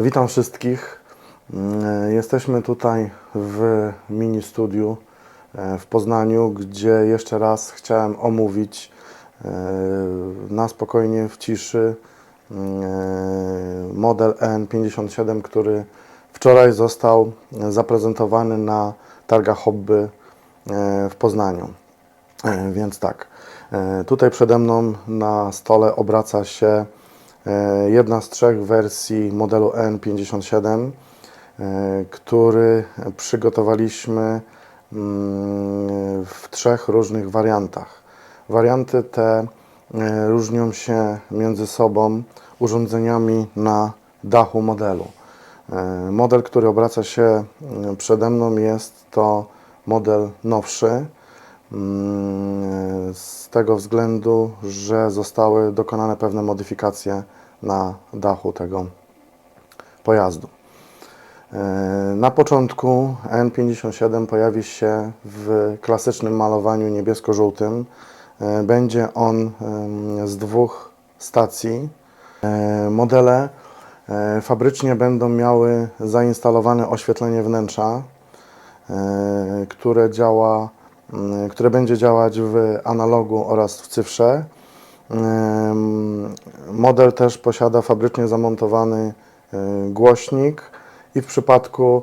Witam wszystkich. Mm, Jesteśmy tutaj w mini studiu e, w Poznaniu, gdzie jeszcze raz chciałem omówić e, na spokojnie w ciszy mm, e, model EN57, który wczoraj został zaprezentowany na targach hobby w Poznaniu. Więc tak, tutaj przede mną na stole obraca się jedna z trzech wersji modelu N57, e, który przygotowaliśmy mm, w trzech różnych wariantach. Warianty te e, różnią się między sobą urządzeniami na dachu modelu. E, Model, który obraca się przede mną jest to model nowszy. Mm, Z tego względu, że zostały dokonane pewne modyfikacje na dachu tego pojazdu. E, Na początku N57 pojawi się w klasycznym malowaniu niebiesko-żółtym. E, Będzie on z dwóch stacji. E, Modele fabrycznie będą miały zainstalowane oświetlenie wnętrza, które działa, które będzie działać w analogu oraz w cyfrze. Em, Model też posiada fabrycznie zamontowany e, głośnik i w przypadku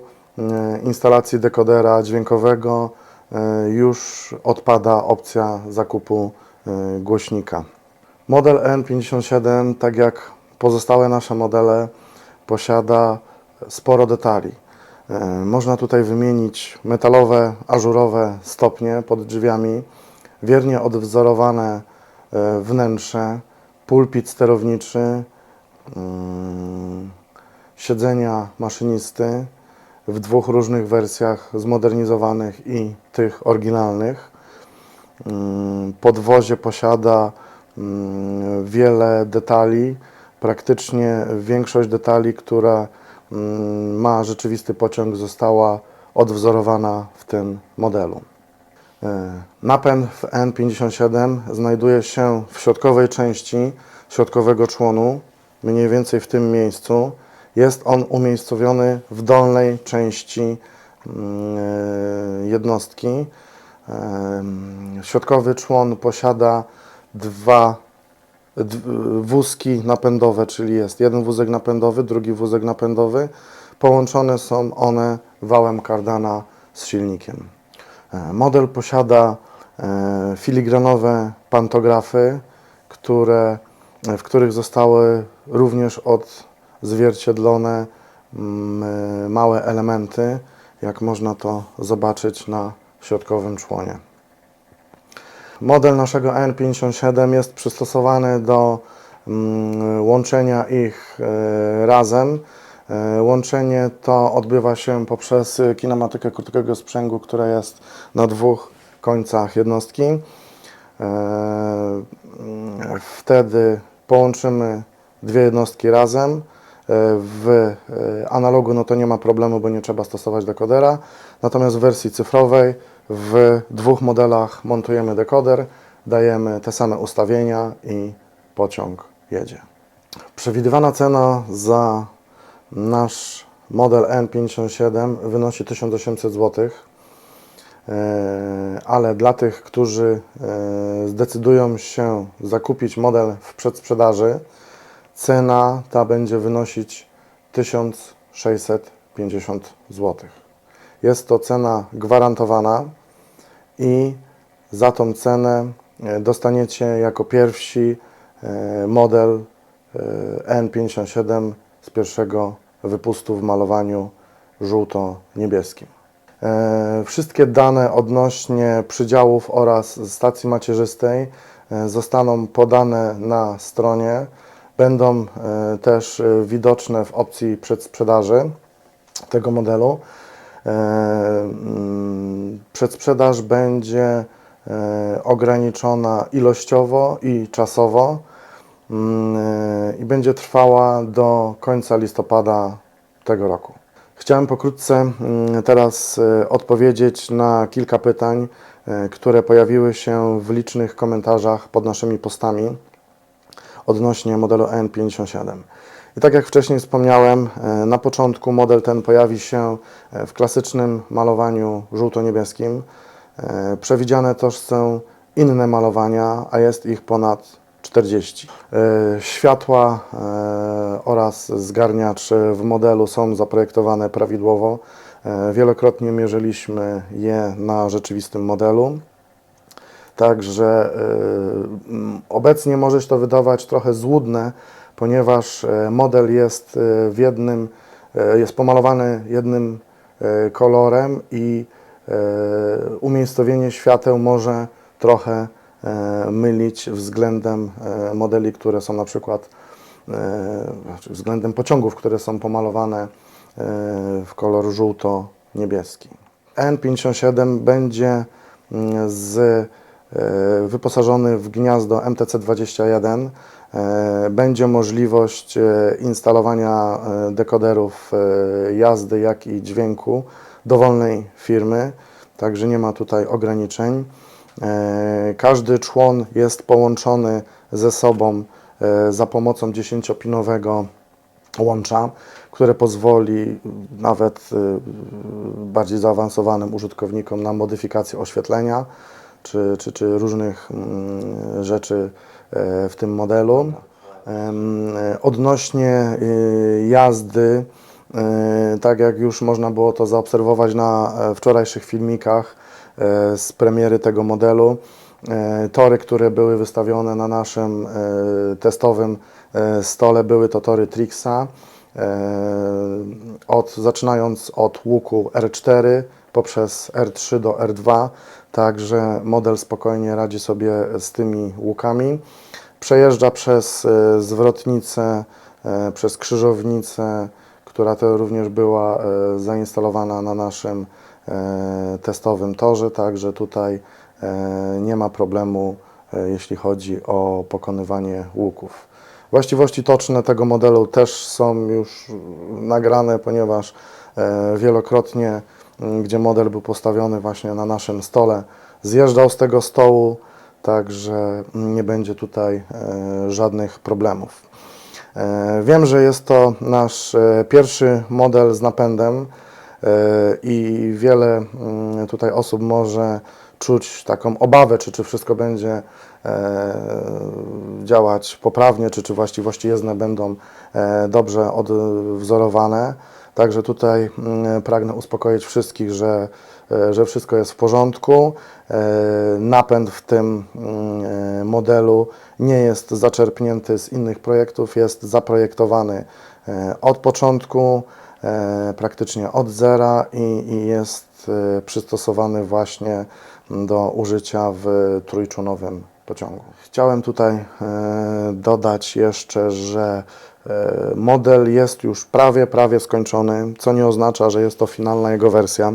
instalacji dekodera dźwiękowego już odpada opcja zakupu głośnika. Model N57, tak jak pozostałe nasze modele, posiada sporo detali. E, Można tutaj wymienić metalowe, ażurowe stopnie pod drzwiami, wiernie odwzorowane e, wnętrze, pulpit sterowniczy, mm, siedzenia maszynisty w dwóch różnych wersjach zmodernizowanych i tych oryginalnych. Mm, Podwozie posiada mm, wiele detali, praktycznie większość detali, która ma rzeczywisty pociąg, została odwzorowana w tym modelu. E, Napęd w N57 znajduje się w środkowej części środkowego członu, mniej więcej w tym miejscu. Jest on umiejscowiony w dolnej części mm, e, jednostki. Em, Środkowy człon posiada dwa wózki napędowe, czyli jest jeden wózek napędowy, drugi wózek napędowy. Połączone są one wałem kardana z silnikiem. E, Model posiada e, filigranowe pantografy, które, w których zostały również odzwierciedlone mm, e, małe elementy, jak można to zobaczyć na środkowym członie. Model naszego N57 jest przystosowany do mm, łączenia ich e, razem. E, Łączenie to odbywa się poprzez kinematykę krótkiego sprzęgu, która jest na dwóch końcach jednostki. E, mm, Wtedy połączymy dwie jednostki razem. E, W e, analogu no to nie ma problemu, bo nie trzeba stosować dekodera. Natomiast w wersji cyfrowej w dwóch modelach montujemy dekoder, dajemy te same ustawienia i pociąg jedzie. Przewidywana cena za nasz model N57 wynosi 1800 zł. E, Ale dla tych, którzy e, zdecydują się zakupić model w przedsprzedaży, cena ta będzie wynosić 1650 zł. Jest to cena gwarantowana i za tą cenę e, dostaniecie jako pierwsi e, model e, N57 z pierwszego wypustu w malowaniu żółto-niebieskim. Wszystkie dane odnośnie przydziałów oraz stacji macierzystej zostaną podane na stronie. Będą też widoczne w opcji przedsprzedaży tego modelu. E, mm, Przedsprzedaż będzie e, ograniczona ilościowo i czasowo mm, e, i będzie trwała do końca listopada tego roku. Chciałem pokrótce mm, teraz odpowiedzieć na kilka pytań, które pojawiły się w licznych komentarzach pod naszymi postami odnośnie modelu N57. I tak jak wcześniej wspomniałem, e, na początku model ten pojawi się e, w klasycznym malowaniu żółto-niebieskim. E, Przewidziane też są inne malowania, a jest ich ponad 40. E, Światła oraz zgarniacz w modelu są zaprojektowane prawidłowo. Wielokrotnie mierzyliśmy je na rzeczywistym modelu. Także obecnie może się to wydawać trochę złudne, ponieważ e, model jest e, w jednym, e, jest pomalowany jednym kolorem i umiejscowienie świateł może trochę mylić względem modeli, które są na przykład znaczy względem pociągów, które są pomalowane w kolor żółto-niebieski. N57 będzie mm, z wyposażony w gniazdo MTC21. E, Będzie możliwość e, instalowania e, dekoderów jazdy, jak i dźwięku dowolnej firmy, także nie ma tutaj ograniczeń. Każdy człon jest połączony ze sobą za pomocą 10-pinowego łącza, które pozwoli nawet bardziej zaawansowanym użytkownikom na modyfikację oświetlenia czy, czy, czy różnych mm, rzeczy w tym modelu. E, Odnośnie y, jazdy, e, tak jak już można było to zaobserwować na e, wczorajszych filmikach e, z premiery tego modelu, e, tory, które były wystawione na naszym e, testowym e, stole, były to tory Trixa. E, Od, zaczynając od łuku R4 poprzez R3 do R2, także model spokojnie radzi sobie z tymi łukami. Przejeżdża przez e, zwrotnicę, e, przez krzyżownicę, która to również była e, zainstalowana na naszym testowym torze, także tutaj nie ma problemu, jeśli chodzi o pokonywanie łuków. Właściwości toczne tego modelu też są już nagrane, ponieważ wielokrotnie, gdzie model był postawiony właśnie na naszym stole, zjeżdżał z tego stołu, także nie będzie tutaj e, żadnych problemów. E, Wiem, że jest to nasz pierwszy model z napędem i wiele tutaj osób może czuć taką obawę, czy, czy wszystko będzie działać poprawnie, czy, czy właściwości jezdne będą dobrze odwzorowane. Także tutaj mm, pragnę uspokoić wszystkich, że, e, że wszystko jest w porządku. E, Napęd w tym mm, e, modelu nie jest zaczerpnięty z innych projektów, jest zaprojektowany od początku, praktycznie od zera i, i jest przystosowany właśnie do użycia w trójczłonowym pociągu. Chciałem tutaj e, dodać jeszcze, że e, model jest już prawie, prawie skończony, co nie oznacza, że jest to finalna jego wersja.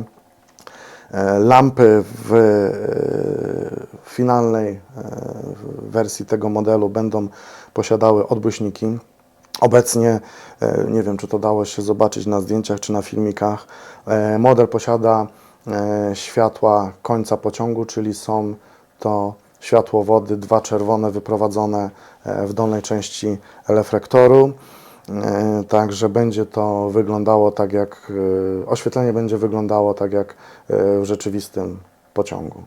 E, Lampy w finalnej wersji tego modelu będą posiadały odbłyśniki. Obecnie, nie wiem czy to dało się zobaczyć na zdjęciach czy na filmikach, model posiada światła końca pociągu, czyli są to światłowody, dwa czerwone wyprowadzone e, w dolnej części reflektoru. E, Także będzie to wyglądało tak jak, e, oświetlenie będzie wyglądało tak jak w rzeczywistym pociągu.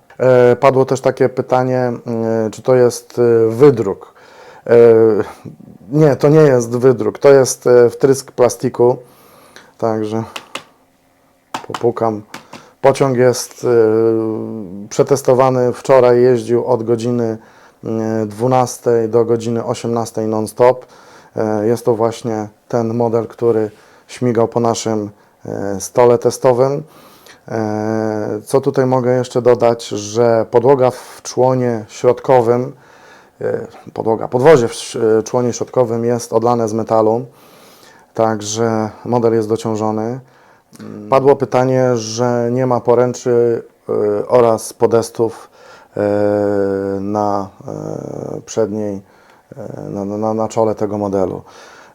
Padło też takie pytanie, czy to jest wydruk. Nie, to nie jest wydruk, to jest wtrysk plastiku. Także popukam. Pociąg jest e, przetestowany wczoraj, jeździł od godziny e, 12 do godziny 18 non-stop. E, Jest to właśnie ten model, który śmigał po naszym stole testowym. Co tutaj mogę jeszcze dodać, że podłoga w członie środkowym, podłoga, podwozie w członie środkowym jest odlane z metalu, także model jest dociążony. Padło pytanie, że nie ma poręczy e, oraz podestów e, na e, przedniej, e, na, na, na czole tego modelu.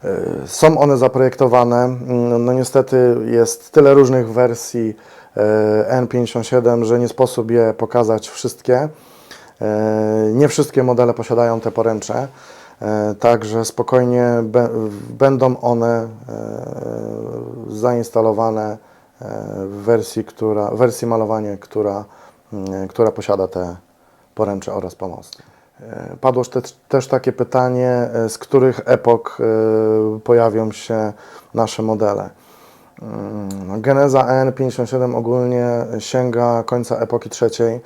E, Są one zaprojektowane. Mm, No niestety jest tyle różnych wersji e, N57, że nie sposób je pokazać wszystkie. E, Nie wszystkie modele posiadają te poręcze. E, Także spokojnie będą one e, zainstalowane e, w wersji, która, wersji malowanie, która, mm, która posiada te poręcze oraz pomosty. Padło te, też takie pytanie, z których epok pojawią się nasze modele. Mm, Geneza EN57 ogólnie sięga końca epoki trzeciej.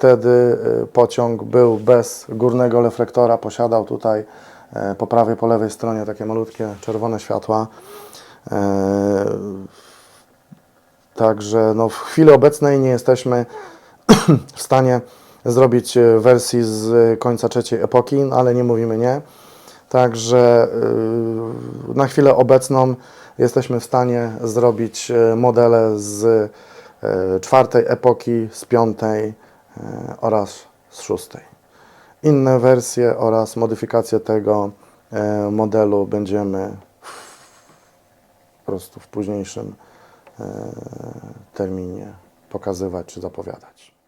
Wtedy e, pociąg był bez górnego reflektora, posiadał tutaj e, po prawej, po lewej stronie takie malutkie czerwone światła. E, Także no, w chwili obecnej nie jesteśmy w stanie zrobić wersji z końca trzeciej epoki, no, ale nie mówimy nie. Także y, na chwilę obecną jesteśmy w stanie zrobić modele z czwartej epoki, z piątej oraz z szóstej. Inne wersje oraz modyfikacje tego e, modelu będziemy po prostu w późniejszym e, terminie pokazywać czy zapowiadać.